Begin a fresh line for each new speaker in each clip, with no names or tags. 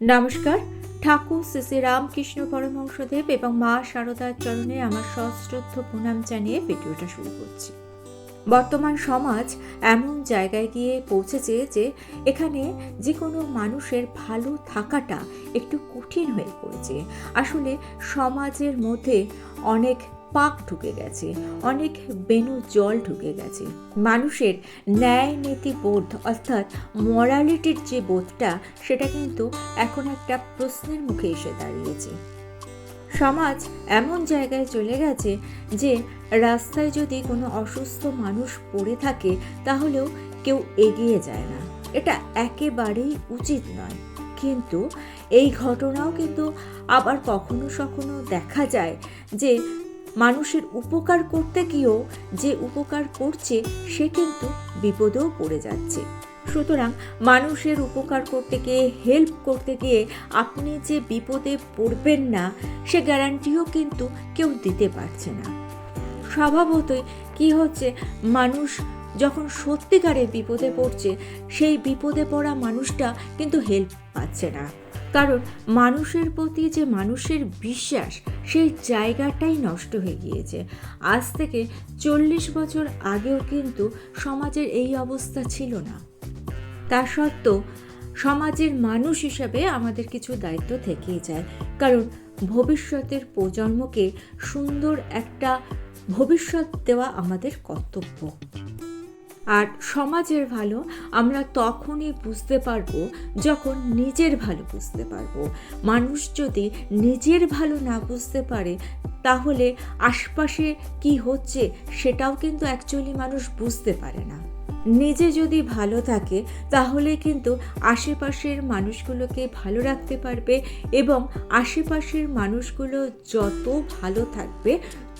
নমস্কার। ঠাকুর শ্রী শ্রী রামকৃষ্ণ পরমহংসদেব এবং মা শারদার চরণে আমার সশ্রদ্ধ প্রণাম জানিয়ে ভিডিওটা শুরু করছি। বর্তমান সমাজ এমন জায়গায় গিয়ে পৌঁছেছে যে এখানে যে কোনো মানুষের ভালো থাকাটা একটু কঠিন হয়ে পড়েছে। আসলে সমাজের মধ্যে অনেক পাক ঢুকে গেছে, অনেক বেনু জল ঢুকে গেছে। মানুষের ন্যায় নীতি বোধ অর্থাৎ মরালিটির যে বোধটা, সেটা কিন্তু এখন একটা প্রশ্নের মুখে এসে দাঁড়িয়েছে। সমাজ এমন জায়গায় চলে গেছে যে, রাস্তায় যদি কোনো অসুস্থ মানুষ পড়ে থাকে, তাহলেও কেউ এগিয়ে যায় না। এটা একেবারেই উচিত নয়। কিন্তু এই ঘটনাও কিন্তু আবার কখনো কখনো দেখা যায় যে মানুষের উপকার করতে গিয়েও যে উপকার করছে, সে কিন্তু বিপদেও পড়ে যাচ্ছে। সুতরাং মানুষের উপকার করতে গিয়ে হেল্প করতে গিয়ে আপনি যে বিপদে পড়বেন না, সে গ্যারান্টিও কিন্তু কেউ দিতে পারছে না। স্বভাবতই কি হচ্ছে, মানুষ যখন সত্যিকারের বিপদে পড়ছে, সেই বিপদে পড়া মানুষটা কিন্তু হেল্প পাচ্ছে না। কারণ মানুষের প্রতি যে মানুষের বিশ্বাস, সেই জায়গাটাই নষ্ট হয়ে গিয়েছে। আজ থেকে চল্লিশ বছর আগেও কিন্তু সমাজের এই অবস্থা ছিল না। তা সত্ত্বেও সমাজের মানুষ হিসাবে আমাদের কিছু দায়িত্ব থেকেই যায়। কারণ ভবিষ্যতের প্রজন্মকে সুন্দর একটা ভবিষ্যৎ দেওয়া আমাদের কর্তব্য। আর সমাজের ভালো আমরা তখনই বুঝতে পারব যখন নিজের ভালো বুঝতে পারব। মানুষ যদি নিজের ভালো না বুঝতে পারে, তাহলে আশপাশে কি হচ্ছে সেটাও কিন্তু অ্যাকচুয়ালি মানুষ বুঝতে পারে না। নিজে যদি ভালো থাকে, তাহলে কিন্তু আশেপাশের মানুষগুলোকে ভালো রাখতে পারবে এবং আশেপাশের মানুষগুলো যত ভালো থাকবে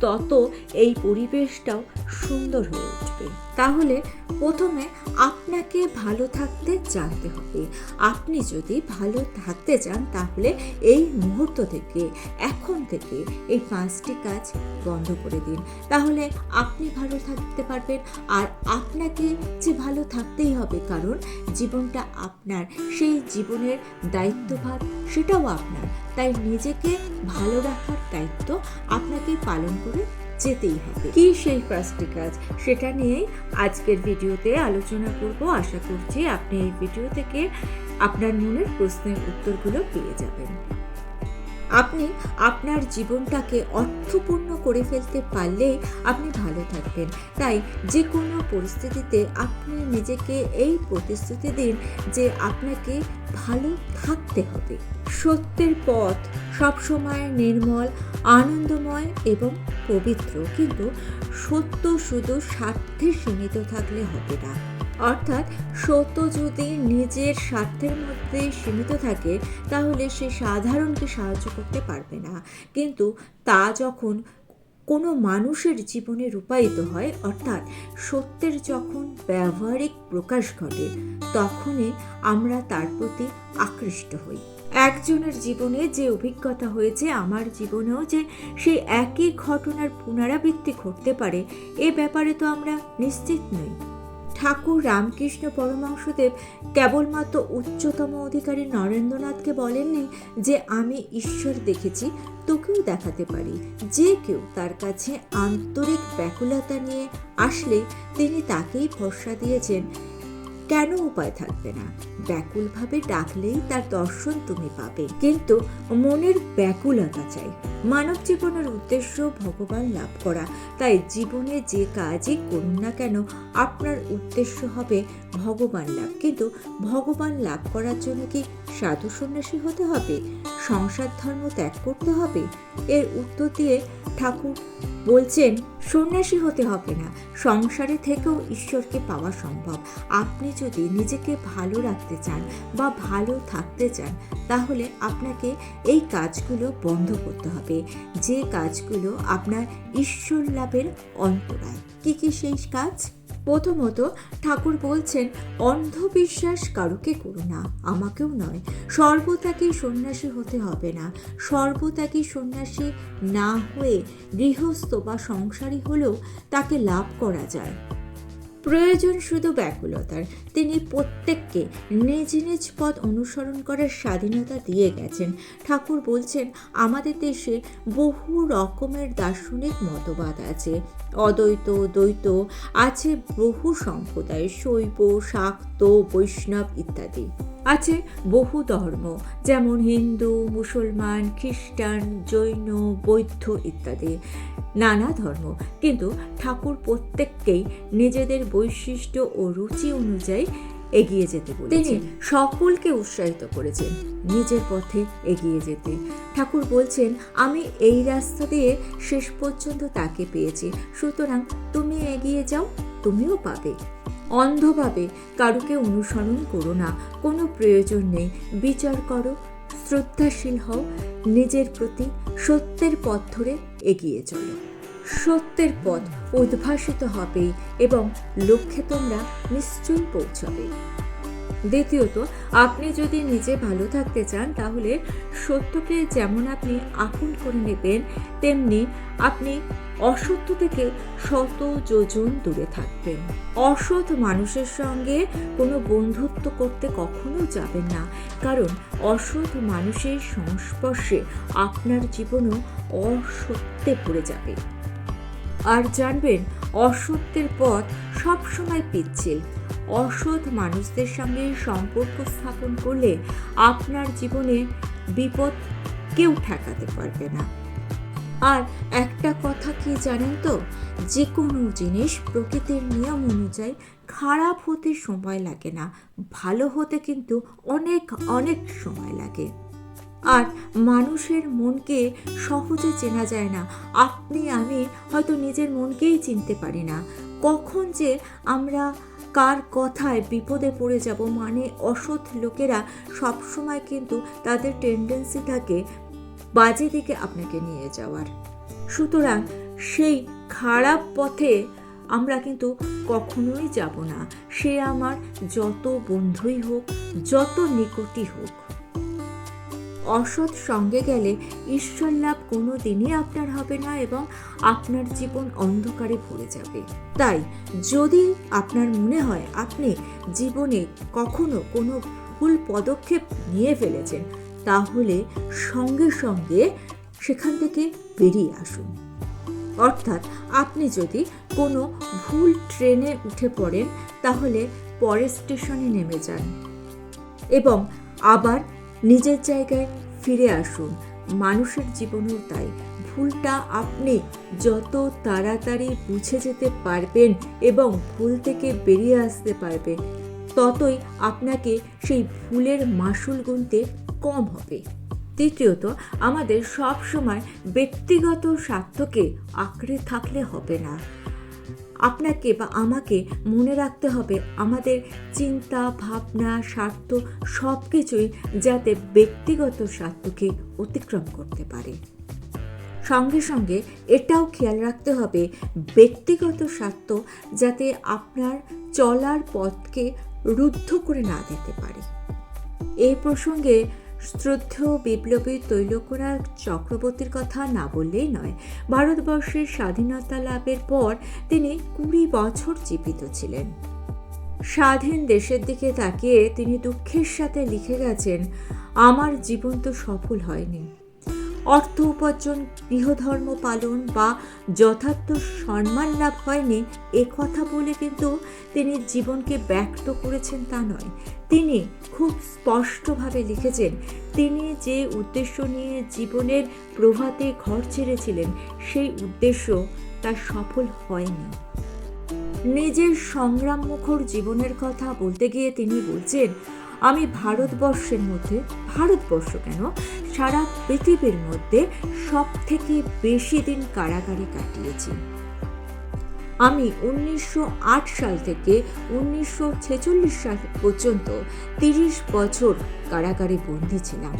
তত এই পরিবেশটাও সুন্দর হয়ে উঠবে। তাহলে প্রথমে আপনাকে ভালো থাকতে জানতে হবে। আপনি যদি ভালো থাকতে চান, তাহলে এই মুহূর্ত থেকে, এখন থেকে এই পাঁচটি কাজ বন্ধ করে দিন। তাহলে আপনি ভালো থাকতে পারবেন আর আপনাকে যে ভালো থাকতেই হবে, কারণ জীবনটা আপনার, সেই জীবনের দায়িত্বভার সেটাও আপনার। তাই নিজেকে ভালো রাখার দায়িত্ব আপনাকে পালন করে যেতেই হবে। কি সেই পাঁচটি কাজ সেটা নিয়েই আজকের ভিডিওতে আলোচনা করব। আশা করছি আপনি এই ভিডিও থেকে আপনার মনের প্রশ্নের উত্তরগুলো পেয়ে যাবেন। আপনি আপনার জীবনটাকে অর্থপূর্ণ করে ফেলতে পারলে আপনি ভালো থাকবেন। তাই যে কোনো পরিস্থিতিতে আপনি নিজেকে এই প্রতিশ্রুতি দিন যে আপনাকে ভালো থাকতে হবে। সত্যের পথ সবসময় নির্মল, আনন্দময় এবং পবিত্র। কিন্তু সত্য শুধু স্বার্থে সীমিত থাকলে হবে না। অর্থাৎ সত্য যদি নিজের স্বার্থের মধ্যে সীমিত থাকে, তাহলে সে সাধারণকে সাহায্য করতে পারবে না। কিন্তু তা যখন কোনো মানুষের জীবনে রূপায়িত হয়, অর্থাৎ সত্যের যখন ব্যবহারিক প্রকাশ ঘটে, তখনই আমরা তার প্রতি আকৃষ্ট হই। একজনের জীবনে যে অভিজ্ঞতা হয়েছে আমার জীবনেও যে সেই একই ঘটনার পুনরাবৃত্তি ঘটতে পারে, এ ব্যাপারে তো আমরা নিশ্চিত নই। ঠাকুর রামকৃষ্ণ পরমাংশদেব কেবলমাত্র উচ্চতম অধিকারী নরেন্দ্রনাথকে বলেননি যে আমি ঈশ্বর দেখেছি, তোকেও দেখাতে পারি। যে কেউ তার কাছে আন্তরিক ব্যাকুলতা নিয়ে আসলে তিনি তাকেই ভরসা দিয়েছেন। কেন উপায় থাকবে না? ব্যাকুলভাবে ডাকলেই তার দর্শন তুমি পাবে। কিন্তু মনের ব্যাকুলতা চাই। মানব জীবনের উদ্দেশ্য ভগবান লাভ করা। তাই জীবনে যে কাজই করুন না কেন, আপনার উদ্দেশ্য হবে ভগবান লাভ। কিন্তু ভগবান লাভ করার জন্য কি সাধু সন্ন্যাসী হতে হবে? সংসার ধর্ম ত্যাগ করতে হবে? এর উত্তর দিয়ে ঠাকুর বলছেন, সন্ন্যাসী হতে হবে না। সংসারে থেকেও ঈশ্বরকে পাওয়া সম্ভব। আপনি যদি নিজেকে ভালো রাখতে চান বা ভালো থাকতে চান, তাহলে আপনাকে এই কাজগুলো বন্ধ করতে হবে। যে কাজগুলো আপনার ঈশ্বর লাভের অন্তরায়। কি কি সেই কাজ? প্রথমত, ঠাকুর বলছেন, অন্ধবিশ্বাস কারুকে করো না, আমাকেও নয়। সর্বত্যাগী সন্ন্যাসী হতে হবে না। সর্বত্যাগী সন্ন্যাসী না হয়ে গৃহস্থ বা সংসারী হলেও তাকে লাভ করা যায়। প্রয়োজন শুধু ব্যাকুলতার। তিনি প্রত্যেককে নিজ নিজ পথ অনুসরণ করার স্বাধীনতা দিয়ে গেছেন। ঠাকুর বলছেন, আমাদের দেশে বহু রকমের দার্শনিক মতবাদ আছে। অদ্বৈত, দ্বৈত, আছে বহু সম্প্রদায়, শৈব, শাক্ত, বৈষ্ণব ইত্যাদি। আছে বহু ধর্ম, যেমন হিন্দু, মুসলমান, খ্রিস্টান, জৈন, বৌদ্ধ ইত্যাদি। নানা ধর্ম। কিন্তু ঠাকুর প্রত্যেককেই নিজেদের বৈশিষ্ট্য ও রুচি অনুযায়ী এগিয়ে যেতে বলেছেন। তিনি সকলকে উৎসাহিত করেছেন নিজের পথে এগিয়ে যেতে। ঠাকুর বলছেন আমি এই রাস্তা দিয়ে শেষ পর্যন্ত তাকে পেয়েছি। সুতরাং তুমি এগিয়ে যাও তুমিও পাবে। অন্ধভাবে কারুকে অনুসরণ করো না। কোনো প্রয়োজন নেই। বিচার করো শ্রদ্ধাশীল হও নিজের প্রতি সত্যের পথ ধরে এগিয়ে চলো। সত্যের পথ উদ্ভাসিত হবে এবং লক্ষ্যে তোমরা নিশ্চয়ই পৌঁছবে। দ্বিতীয়ত, আপনি যদি নিজে ভালো থাকতে চান, তাহলে সত্যকে যেমন আপনি আপন করে নেবেন, তেমনি আপনি অসত্য থেকে শত যোজন দূরে থাকবেন। অসৎ মানুষের সঙ্গে কোনো বন্ধুত্ব করতে কখনো যাবেন না, কারণ অসৎ মানুষের সংস্পর্শে আপনার জীবনও অসত্যে পড়ে যাবে। আর জানবেন অসত্যের পথ সবসময় পিচ্ছিল। অসৎ মানুষদের সঙ্গে সম্পর্ক স্থাপন করলে আপনার জীবনে বিপদ কেউ ঠেকাতে পারবে না। আর একটা কথা কি জানেন তো? যে কোনো জিনিস প্রকৃতির নিয়ম অনুযায়ী খারাপ হতে সময় লাগে না, ভালো হতে কিন্তু অনেক অনেক সময় লাগে। আর মানুষের মনকে সহজে চেনা যায় না। আপনি, আমি হয়তো নিজের মনকেই চিনতে পারি না। কখন যে আমরা কার কথায় বিপদে পড়ে যাব মানে অসৎ লোকেরা সবসময় কিন্তু তাদের টেন্ডেন্সি থাকে বাজে দিকে আপনাকে নিয়ে যাওয়ার। সুতরাং সেই খারাপ পথে আমরা কিন্তু কখনোই যাব না। সে আমার যত বন্ধুই হোক, যত নিকটই হোক। অসৎ সঙ্গে গেলে ঈশ্বর লাভ কোনো দিনই আপনার হবে না এবং আপনার জীবন অন্ধকারে ভরে যাবে। তাই যদি আপনার মনে হয় আপনি জীবনে কখনো কোনো ভুল পদক্ষেপ নিয়ে ফেলেছেন, তাহলে সঙ্গে সঙ্গে সেখান থেকে বেরিয়ে আসুন। অর্থাৎ আপনি যদি কোনো ভুল ট্রেনে উঠে পড়েন, তাহলে পরের স্টেশনে নেমে যান এবং আবার নিজের জায়গায় ফিরে আসুন। মানুষের জীবনেও তাই। ভুলটা আপনি যত তাড়াতাড়ি বুঝে যেতে পারবেন এবং ভুল থেকে বেরিয়ে আসতে পারবেন, ততই আপনাকে সেই ভুলের মাসুল গুনতে কম হবে। তৃতীয়ত, আমাদের সব সময় ব্যক্তিগত স্বার্থকে আঁকড়ে থাকলে হবে না। আপনাকে বা আমাকে মনে রাখতে হবে আমাদের চিন্তা, ভাবনা, স্বার্থ সব কিছুই যাতে ব্যক্তিগত স্বার্থকে অতিক্রম করতে পারে। সঙ্গে সঙ্গে এটাও খেয়াল রাখতে হবে, ব্যক্তিগত স্বার্থ যাতে আপনার চলার পথকে রুদ্ধ করে না দিতে পারে। এই প্রসঙ্গে শ্রদ্ধেয় বিপ্লবী তৈলকরার চক্রবর্তীর কথা না বললেই নয়, ভারতবর্ষের স্বাধীনতা লাভের পর তিনি কুড়ি বছর জীবিত ছিলেন। স্বাধীন দেশের দিকে তাকিয়ে তিনি দুঃখের সাথে লিখে গেছেন, আমার জীবন তো সফল হয়নি। অর্থ উপার্জন, গৃহধর্ম পালন বা যথার্থ সম্মান লাভ হয়নি, এ কথা বলে কিন্তু তিনি জীবনকে ব্যক্ত করেছেন তা নয়। তিনি খুব স্পষ্টভাবে লিখেছেন, তিনি যে উদ্দেশ্য নিয়ে জীবনের প্রভাতে ঘর ছেড়েছিলেন, সেই উদ্দেশ্য তার সফল হয়নি। নিজের সংগ্রাম মুখর জীবনের কথা বলতে গিয়ে তিনি বলছেন আমি ভারতবর্ষের মধ্যে, ভারতবর্ষ কেন? সারা পৃথিবীর মধ্যে সব থেকে বেশি দিন কারাগারে কাটিয়েছি। আমি উনিশশো আট সাল থেকে উনিশশো ছেচল্লিশ সাল পর্যন্ত তিরিশ বছর কারাগারে বন্দী ছিলাম।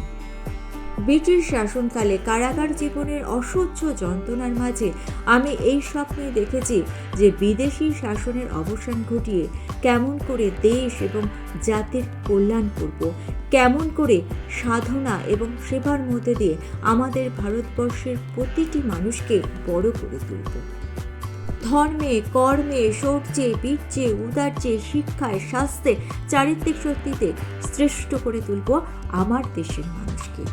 ব্রিটিশ শাসনকালে কারাগার জীবনের অসহ্য যন্ত্রণার মাঝে আমি এই স্বপ্নে দেখেছি যে বিদেশি শাসনের অবসান ঘটিয়ে কেমন করে দেশ এবং জাতির কল্যাণ করব, কেমন করে সাধনা এবং সেবার মধ্যে দিয়ে আমাদের ভারতবর্ষের প্রতিটি মানুষকে বড় করে তুলব। ধর্মে, কর্মে, শৌর্যে, বীর্যে উদার্যে শিক্ষায়, স্বাস্থ্যে, চারিত্রিক শক্তিতে শ্রেষ্ঠ করে তুলব আমার দেশের মানুষকে।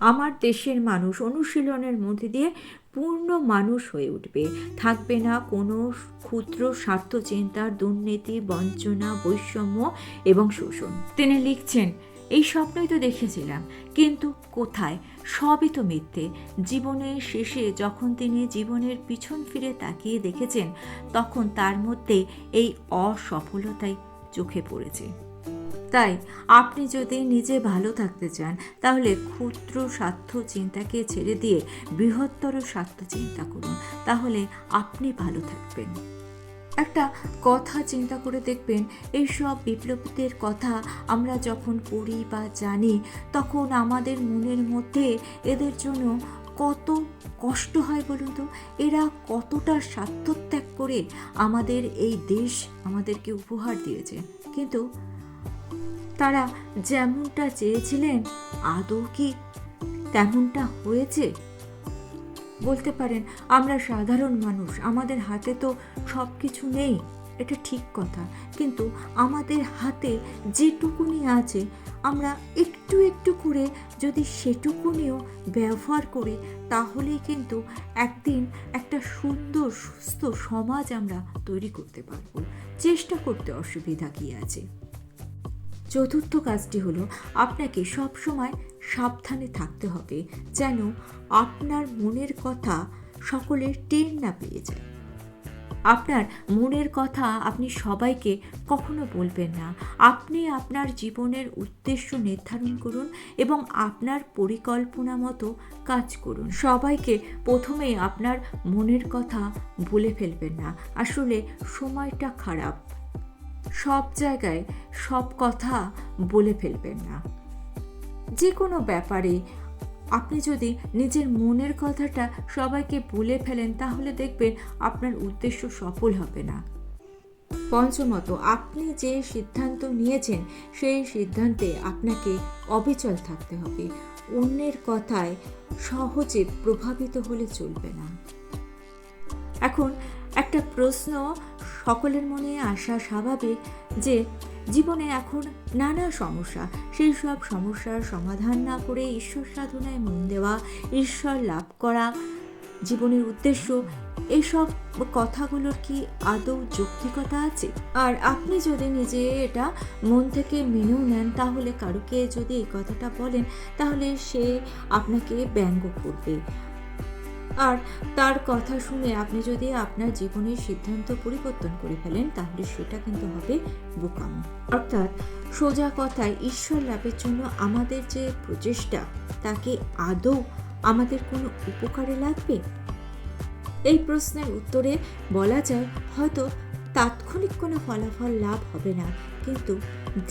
আমার দেশের মানুষ অনুশীলনের মধ্যে দিয়ে পূর্ণ মানুষ হয়ে উঠবে। থাকবে না কোনো ক্ষুদ্র স্বার্থ চিন্তার দুর্নীতি, বঞ্চনা, বৈষম্য এবং শোষণ। তিনি লিখছেন, এই স্বপ্নই তো দেখেছিলাম, কিন্তু কোথায়? সবই তো মিথ্যে। জীবনের শেষে যখন তিনি জীবনের পিছন ফিরে তাকিয়ে দেখেছেন, তখন তার মধ্যে এই অসফলতাই চোখে পড়েছে। তাই আপনি যদি নিজে ভালো থাকতে চান, তাহলে ক্ষুদ্র স্বার্থ চিন্তাকে ছেড়ে দিয়ে বৃহত্তর স্বার্থ চিন্তা করুন। তাহলে আপনি ভালো থাকবেন। একটা কথা চিন্তা করে দেখবেন, এই সব বিপ্লবীদের কথা আমরা যখন পড়ি বা জানি, তখন আমাদের মনের মধ্যে এদের জন্য কত কষ্ট হয় বলুন তো? এরা কতটা স্বার্থত্যাগ করে আমাদের এই দেশ আমাদেরকে উপহার দিয়েছে। কিন্তু তারা যেমনটা চেয়েছিলেন, আদৌ কি তেমনটা হয়েছে? বলতে পারেন, আমরা সাধারণ মানুষ, আমাদের হাতে তো সব কিছু নেই, এটা ঠিক কথা। কিন্তু আমাদের হাতে যেটুকুনি আছে, আমরা একটু একটু করে যদি সেটুকুনিও ব্যবহার করি, তাহলেই কিন্তু একদিন একটা সুন্দর, সুস্থ সমাজ আমরা তৈরি করতে পারব। চেষ্টা করতে অসুবিধা কী আছে? চতুর্থ কাজটি হলো আপনাকে সবসময় সাবধানে থাকতে হবে যেন আপনার মনের কথা সকলের টের না পেয়ে যায়। আপনার মনের কথা আপনি সবাইকে কখনো বলবেন না। আপনি আপনার জীবনের উদ্দেশ্য নির্ধারণ করুন এবং আপনার পরিকল্পনা মতো কাজ করুন। সবাইকে প্রথমেই আপনার মনের কথা বলে ফেলবেন না। আসলে সময়টা খারাপ। সব জায়গায় সব কথা বলে ফেলবেন না। যে কোনো ব্যাপারে আপনি যদি নিজের মনের কথাটা সবাইকে বলে ফেলেন, তাহলে দেখবেন আপনার উদ্দেশ্য সফল হবে না। পঞ্চমত, আপনি যে সিদ্ধান্ত নিয়েছেন, সেই সিদ্ধান্তে আপনাকে অবিচল থাকতে হবে। অন্যের কথায় সহজে প্রভাবিত হলে চলবে না। এখন একটা প্রশ্ন সকলের মনে আসা স্বাভাবিক যে জীবনে এখন নানা সমস্যা, সেই সব সমস্যার সমাধান না করে ঈশ্বর সাধনায় মন দেওয়া, ঈশ্বর লাভ করা জীবনের উদ্দেশ্য, এসব কথাগুলোর কি আদৌ যৌক্তিকতা আছে? আর আপনি যদি নিজে এটা মন থেকে মেনেও নেন, তাহলে কারুকে যদি এই কথাটা বলেন, তাহলে সে আপনাকে ব্যঙ্গ করবে। আর তার কথা শুনে আপনি যদি আপনার জীবনের সিদ্ধান্ত পরিবর্তন করে ফেলেন, তাহলে সেটা কিন্তু হবে বোকামো। অর্থাৎ সোজা কথায় ঈশ্বর লাভের জন্য আমাদের যে প্রচেষ্টা, তাকে আদৌ আমাদের কোনো উপকারে লাগবে? এই প্রশ্নের উত্তরে বলা যায়, হয়তো তাৎক্ষণিক কোনো ফলাফল লাভ হবে না, কিন্তু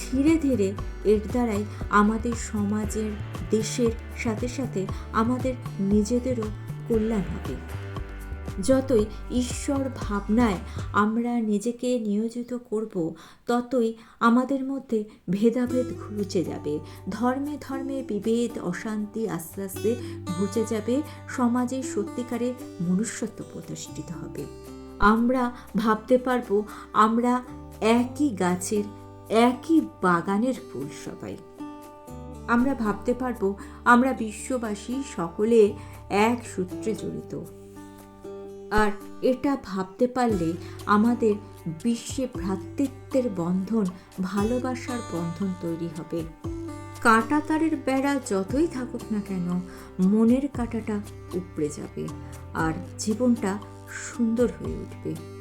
ধীরে ধীরে এর দ্বারাই আমাদের সমাজের, দেশের সাথে সাথে আমাদের নিজেদেরও কল্যাণ হবে। যতই ঈশ্বর ভাবনায় আমরা নিজেকে নিয়োজিত করব, ততই আমাদের মধ্যে ভেদাভেদ ঘুচে যাবে। ধর্মে ধর্মে বিভেদ, অশান্তি আস্তে আস্তে ঘুচে যাবে। সমাজে সত্যিকারে মনুষ্যত্ব প্রতিষ্ঠিত হবে। আমরা ভাবতে পারব, আমরা একই গাছের, একই বাগানের ফুল সবাই। আমরা ভাবতে পারব, আমরা বিশ্ববাসী সকলে এক সূত্রে জড়িত। আর এটা ভাবতে পারলে আমাদের বিশ্বে ভ্রাতৃত্বের বন্ধন, ভালোবাসার বন্ধন তৈরি হবে। কাঁটা তারের বেড়া যতই থাকুক না কেন, মনের কাঁটাটা উপড়ে যাবে আর জীবনটা সুন্দর হয়ে উঠবে।